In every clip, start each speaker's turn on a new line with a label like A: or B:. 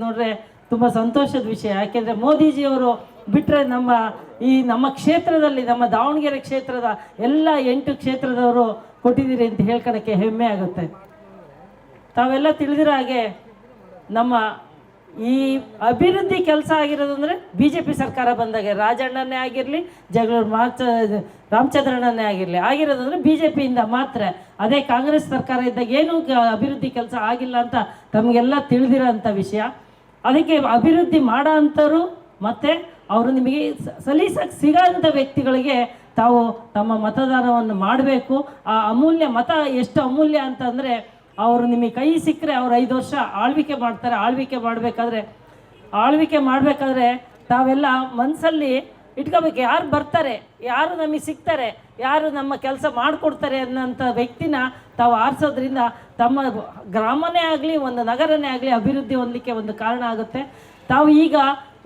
A: ಇರೋದು ನೋಡ್ರೆ ತುಂಬ ಸಂತೋಷದ ವಿಷಯ. ಯಾಕೆಂದರೆ ಮೋದಿಜಿಯವರು ಬಿಟ್ಟರೆ ನಮ್ಮ ಈ ನಮ್ಮ ಕ್ಷೇತ್ರದಲ್ಲಿ, ನಮ್ಮ ದಾವಣಗೆರೆ ಕ್ಷೇತ್ರದ ಎಲ್ಲ ಎಂಟು ಕ್ಷೇತ್ರದವರು ಕೊಟ್ಟಿದ್ದೀರಿ ಅಂತ ಹೇಳ್ಕೊಳಕ್ಕೆ ಹೆಮ್ಮೆ ಆಗುತ್ತೆ. ತಾವೆಲ್ಲ ತಿಳಿದಿರೋ ಹಾಗೆ ನಮ್ಮ ಈ ಅಭಿವೃದ್ಧಿ ಕೆಲಸ ಆಗಿರೋದು ಅಂದರೆ ಬಿ ಜೆ ಪಿ ಸರ್ಕಾರ ಬಂದಾಗ. ರಾಜಣ್ಣನೇ ಆಗಿರಲಿ, ಜಗಳೂರು ಮಾರ್ಚ ರಾಮಚಂದ್ರಣ್ಣನೇ ಆಗಿರಲಿ. ಆಗಿರೋದು ಅಂದರೆ ಬಿ ಜೆ ಪಿಯಿಂದ ಮಾತ್ರ. ಅದೇ ಕಾಂಗ್ರೆಸ್ ಸರ್ಕಾರ ಇದ್ದಾಗ ಏನೂ ಅಭಿವೃದ್ಧಿ ಕೆಲಸ ಆಗಿಲ್ಲ ಅಂತ ತಮಗೆಲ್ಲ ತಿಳಿದಿರೋ ವಿಷಯ. ಅದಕ್ಕೆ ಅಭಿವೃದ್ಧಿ ಮಾಡೋ ಅಂಥವ್ರು ಮತ್ತು ಅವರು ನಿಮಗೆ ಸಲೀಸಾಗಿ ಸಿಗೋಂಥ ವ್ಯಕ್ತಿಗಳಿಗೆ ತಾವು ತಮ್ಮ ಮತದಾನವನ್ನು ಮಾಡಬೇಕು. ಆ ಅಮೂಲ್ಯ ಮತ ಎಷ್ಟು ಅಮೂಲ್ಯ ಅಂತಂದರೆ ಅವರು ನಿಮಗೆ ಕೈ ಸಿಕ್ಕರೆ ಅವ್ರು ಐದು ವರ್ಷ ಆಳ್ವಿಕೆ ಮಾಡ್ತಾರೆ. ಆಳ್ವಿಕೆ ಮಾಡಬೇಕಾದ್ರೆ ಆಳ್ವಿಕೆ ಮಾಡಬೇಕಾದ್ರೆ ತಾವೆಲ್ಲ ಮನಸ್ಸಲ್ಲಿ ಇಟ್ಕೋಬೇಕು. ಯಾರು ಬರ್ತಾರೆ, ಯಾರು ನಮಗೆ ಸಿಗ್ತಾರೆ, ಯಾರು ನಮ್ಮ ಕೆಲಸ ಮಾಡಿಕೊಡ್ತಾರೆ ಅನ್ನೋಂಥ ವ್ಯಕ್ತಿನ ತಾವು ಆರಿಸೋದ್ರಿಂದ ತಮ್ಮ ಗ್ರಾಮನೇ ಆಗಲಿ, ಒಂದು ನಗರನೇ ಆಗಲಿ ಅಭಿವೃದ್ಧಿ ಹೊಂದಲಿಕ್ಕೆ ಒಂದು ಕಾರಣ ಆಗುತ್ತೆ. ತಾವು ಈಗ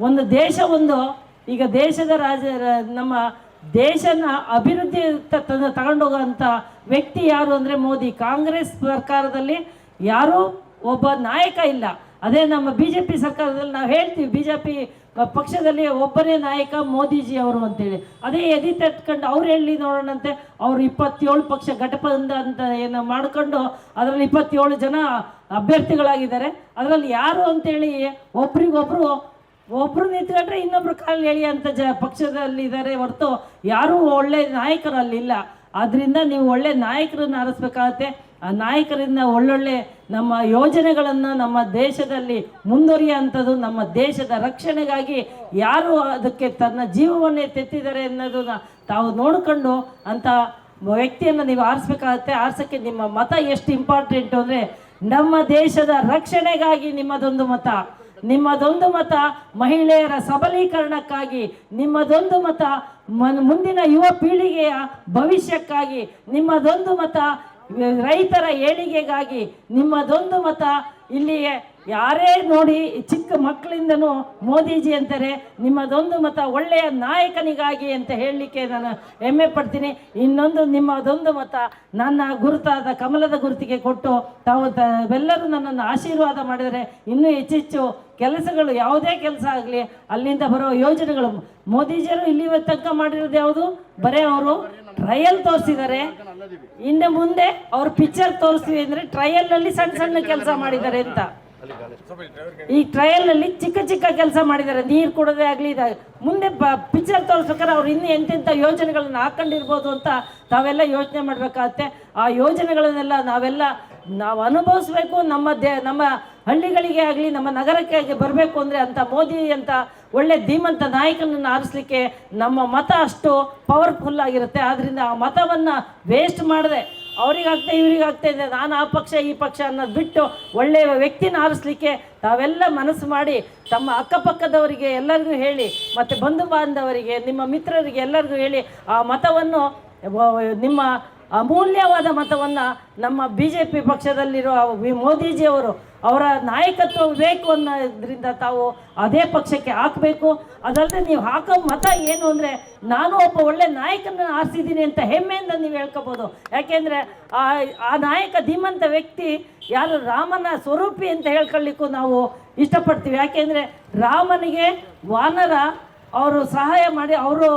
A: ಒಂದು ದೇಶ ಒಂದು, ಈಗ ದೇಶದ ರಾಜ, ನಮ್ಮ ದೇಶನ ಅಭಿವೃದ್ಧಿ ತಂದು ತಗೊಂಡೋಗೋಂಥ ವ್ಯಕ್ತಿ ಯಾರು ಅಂದರೆ ಮೋದಿ. ಕಾಂಗ್ರೆಸ್ ಸರ್ಕಾರದಲ್ಲಿ ಯಾರೂ ಒಬ್ಬ ನಾಯಕ ಇಲ್ಲ. ಅದೇ ನಮ್ಮ ಬಿ ಜೆ ಪಿ ಸರ್ಕಾರದಲ್ಲಿ ನಾವು ಹೇಳ್ತೀವಿ ಬಿ ಜೆ ಪಿ ಪಕ್ಷದಲ್ಲಿ ಒಬ್ಬನೇ ನಾಯಕ ಮೋದಿಜಿ ಅವರು ಅಂತೇಳಿ. ಅದೇ ಎದಿ ತಟ್ಕೊಂಡು ಅವ್ರು ಹೇಳಿ ನೋಡೋಣಂತೆ? ಅವರು ಇಪ್ಪತ್ತೇಳು ಪಕ್ಷ ಘಟಪದಿಂದ ಅಂತ ಏನು ಮಾಡಿಕೊಂಡು ಅದರಲ್ಲಿ ಇಪ್ಪತ್ತೇಳು ಜನ ಅಭ್ಯರ್ಥಿಗಳಾಗಿದ್ದಾರೆ. ಅದರಲ್ಲಿ ಯಾರು ಅಂತೇಳಿ ಒಬ್ರಿಗೊಬ್ರು, ಒಬ್ರು ನಿಂತ್ಕೊಂಡ್ರೆ ಇನ್ನೊಬ್ರು ಕಾಲು ಹೇಳಿ ಅಂತ ಜ ಪಕ್ಷದಲ್ಲಿ ಇದ್ದಾರೆ ಹೊರತು ಯಾರೂ ಒಳ್ಳೆ ನಾಯಕರಲ್ಲಿ ಇಲ್ಲ ಆದ್ರಿಂದ ನೀವು ಒಳ್ಳೆ ನಾಯಕರನ್ನ ಆರಿಸ್ಬೇಕಾಗತ್ತೆ. ಆ ನಾಯಕರಿಂದ ಒಳ್ಳೊಳ್ಳೆ ನಮ್ಮ ಯೋಜನೆಗಳನ್ನು ನಮ್ಮ ದೇಶದಲ್ಲಿ ಮುಂದುವರಿಯುವಂಥದ್ದು ನಮ್ಮ ದೇಶದ ರಕ್ಷಣೆಗಾಗಿ ಯಾರು ಅದಕ್ಕೆ ತನ್ನ ಜೀವವನ್ನೇ ತೆತ್ತಿದ್ದಾರೆ ಅನ್ನೋದನ್ನ ತಾವು ನೋಡಿಕೊಂಡು ಅಂಥ ವ್ಯಕ್ತಿಯನ್ನು ನೀವು ಆರಿಸ್ಬೇಕಾಗತ್ತೆ. ಆರಿಸೋಕ್ಕೆ ನಿಮ್ಮ ಮತ ಎಷ್ಟು ಇಂಪಾರ್ಟೆಂಟು ಅಂದರೆ ನಮ್ಮ ದೇಶದ ರಕ್ಷಣೆಗಾಗಿ ನಿಮ್ಮದೊಂದು ಮತ. ನಿಮ್ಮದೊಂದು ಮತ ಮಹಿಳೆಯರ ಸಬಲೀಕರಣಕ್ಕಾಗಿ, ನಿಮ್ಮದೊಂದು ಮತ ಮುಂದಿನ ಯುವ ಪೀಳಿಗೆಯ ಭವಿಷ್ಯಕ್ಕಾಗಿ, ನಿಮ್ಮದೊಂದು ಮತ ರೈತರ ಏಳಿಗೆಗಾಗಿ ನಿಮ್ಮದೊಂದು ಮತ. ಇಲ್ಲಿ ಯಾರೇ ನೋಡಿ ಚಿಕ್ಕ ಮಕ್ಕಳಿಂದನೂ ಮೋದಿಜಿ ಅಂತಾರೆ, ನಿಮ್ಮದೊಂದು ಮತ ಒಳ್ಳೆಯ ನಾಯಕನಿಗಾಗಿ ಅಂತ ಹೇಳಲಿಕ್ಕೆ ನಾನು ಹೆಮ್ಮೆ ಪಡ್ತೀನಿ. ಇನ್ನೊಂದು ನಿಮ್ಮದೊಂದು ಮತ ನನ್ನ ಗುರುತಾದ ಕಮಲದ ಗುರುತಿಗೆ ಕೊಟ್ಟು ತಾವು ತಾವೆಲ್ಲರೂ ನನ್ನನ್ನು ಆಶೀರ್ವಾದ ಮಾಡಿದರೆ ಇನ್ನೂ ಹೆಚ್ಚೆಚ್ಚು ಕೆಲಸಗಳು ಯಾವುದೇ ಕೆಲಸ ಆಗಲಿ, ಅಲ್ಲಿಂದ ಬರೋ ಯೋಜನೆಗಳು ಮೋದಿಜಿಯರು ಇಲ್ಲಿವ ತನಕ ಮಾಡಿರೋದು ಯಾವುದು? ಬರೇ ಅವರು ಟ್ರಯಲ್ ತೋರಿಸಿದ್ದಾರೆ ಇನ್ನು ಮುಂದೆ ಅವ್ರು ಪಿಕ್ಚರ್ ತೋರಿಸ್ತೀವಿ ಟ್ರಯಲ್ನಲ್ಲಿ ಸಣ್ಣ ಸಣ್ಣ ಕೆಲಸ ಮಾಡಿದ್ದಾರೆ ಅಂತ. ಈ ಟ್ರಯಲ್ನಲ್ಲಿ ಚಿಕ್ಕ ಚಿಕ್ಕ ಕೆಲಸ ಮಾಡಿದ್ದಾರೆ. ನೀರು ಕೊಡೋದೇ ಆಗಲಿ ಮುಂದೆ ಪಿಕ್ಚರ್ ತೋರಿಸ್ಬೇಕಾದ್ರೆ ಅವ್ರು ಇನ್ನು ಎಂತೆಂಥ ಯೋಜನೆಗಳನ್ನ ಹಾಕೊಂಡಿರ್ಬೋದು ಅಂತ ತಾವೆಲ್ಲ ಯೋಚನೆ ಮಾಡಬೇಕಾಗತ್ತೆ. ಆ ಯೋಜನೆಗಳನ್ನೆಲ್ಲ ನಾವೆಲ್ಲ ನಾವು ಅನುಭವಿಸ್ಬೇಕು. ನಮ್ಮ ದೇ, ನಮ್ಮ ಹಳ್ಳಿಗಳಿಗೆ ಆಗಲಿ, ನಮ್ಮ ನಗರಕ್ಕೆ ಆಗಲಿ ಬರಬೇಕು ಅಂದರೆ ಅಂಥ ಮೋದಿ ಅಂತ ಒಳ್ಳೆ ಧೀಮಂತ ನಾಯಕನನ್ನು ಆರಿಸ್ಲಿಕ್ಕೆ ನಮ್ಮ ಮತ ಅಷ್ಟು ಪವರ್ಫುಲ್ ಆಗಿರುತ್ತೆ. ಆದ್ದರಿಂದ ಆ ಮತವನ್ನು ವೇಸ್ಟ್ ಮಾಡದೆ. ಅವ್ರಿಗಾಗ್ತಾ ಇವ್ರಿಗಾಗ್ತಾ ಇದೆ. ನಾನು ಆ ಪಕ್ಷ, ಈ ಪಕ್ಷ ಅನ್ನೋದು ಬಿಟ್ಟು ಒಳ್ಳೆಯ ವ್ಯಕ್ತಿನ ಆರಿಸ್ಲಿಕ್ಕೆ ತಾವೆಲ್ಲ ಮನಸ್ಸು ಮಾಡಿ ತಮ್ಮ ಅಕ್ಕಪಕ್ಕದವರಿಗೆ ಎಲ್ಲರಿಗೂ ಹೇಳಿ, ಮತ್ತು ಬಂಧು ಬಾಂಧವರಿಗೆ, ನಿಮ್ಮ ಮಿತ್ರರಿಗೆ ಎಲ್ಲರಿಗೂ ಹೇಳಿ ಆ ಮತವನ್ನು ನಿಮ್ಮ ಅಮೂಲ್ಯವಾದ ಮತವನ್ನು ನಮ್ಮ ಬಿ ಜೆ ಪಿ ಪಕ್ಷದಲ್ಲಿರೋ ವಿ- ಮೋದಿಜಿಯವರು ಅವರ ನಾಯಕತ್ವ ಬೇಕು ಅನ್ನೋದ್ರಿಂದ ತಾವು ಅದೇ ಪಕ್ಷಕ್ಕೆ ಹಾಕಬೇಕು. ಅದಲ್ಲದೆ ನೀವು ಹಾಕೋ ಮತ ಏನು ಅಂದರೆ ನಾನು ಒಬ್ಬ ಒಳ್ಳೆ ನಾಯಕನ ಆರಿಸಿದ್ದೀನಿ ಅಂತ ಹೆಮ್ಮೆಯಿಂದ ನೀವು ಹೇಳ್ಕೋಬೋದು. ಯಾಕೆಂದರೆ ಆ ಆ ನಾಯಕ ಧೀಮಂತ ವ್ಯಕ್ತಿ ಯಾರು ರಾಮನ ಸ್ವರೂಪಿ ಅಂತ ಹೇಳ್ಕೊಳ್ಳಿಕ್ಕೂ ನಾವು ಇಷ್ಟಪಡ್ತೀವಿ. ಯಾಕೆಂದರೆ ರಾಮನಿಗೆ ವಾನರ ಅವರು ಸಹಾಯ ಮಾಡಿ, ಅವರು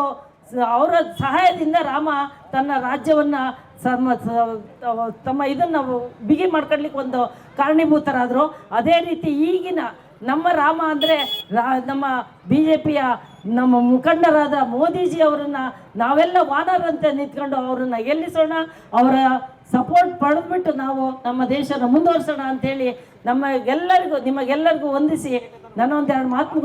A: ಅವರ ಸಹಾಯದಿಂದ ರಾಮ ತನ್ನ ರಾಜ್ಯವನ್ನು ತಮ್ಮ ಸ- ತಮ್ಮ ಇದನ್ನು ಬಿಗಿ ಮಾಡ್ಕೊಳ್ಲಿಕ್ಕೆ ಒಂದು ಕಾರಣೀಭೂತರಾದರು. ಅದೇ ರೀತಿ ಈಗಿನ ನಮ್ಮ ರಾಮ ಅಂದರೆ ರಾ ನಮ್ಮ ಬಿ ಜೆ ಪಿಯ ನಮ್ಮ ಮುಖಂಡರಾದ ಮೋದಿಜಿ ಅವರನ್ನು ನಾವೆಲ್ಲ ವಾನರಂತೆ ನಿಂತ್ಕೊಂಡು ಅವರನ್ನು ಗೆಲ್ಲಿಸೋಣ ಅವರ ಸಪೋರ್ಟ್ ಪಡೆದ್ಬಿಟ್ಟು ನಾವು ನಮ್ಮ ದೇಶನ ಮುಂದುವರ್ಸೋಣ ಅಂತೇಳಿ ನಮ್ಮ ಎಲ್ಲರಿಗೂ ನಿಮಗೆಲ್ಲರಿಗೂ ವಂದಿಸಿ ನನ್ನ ಒಂದೆರಡು ಮಾತು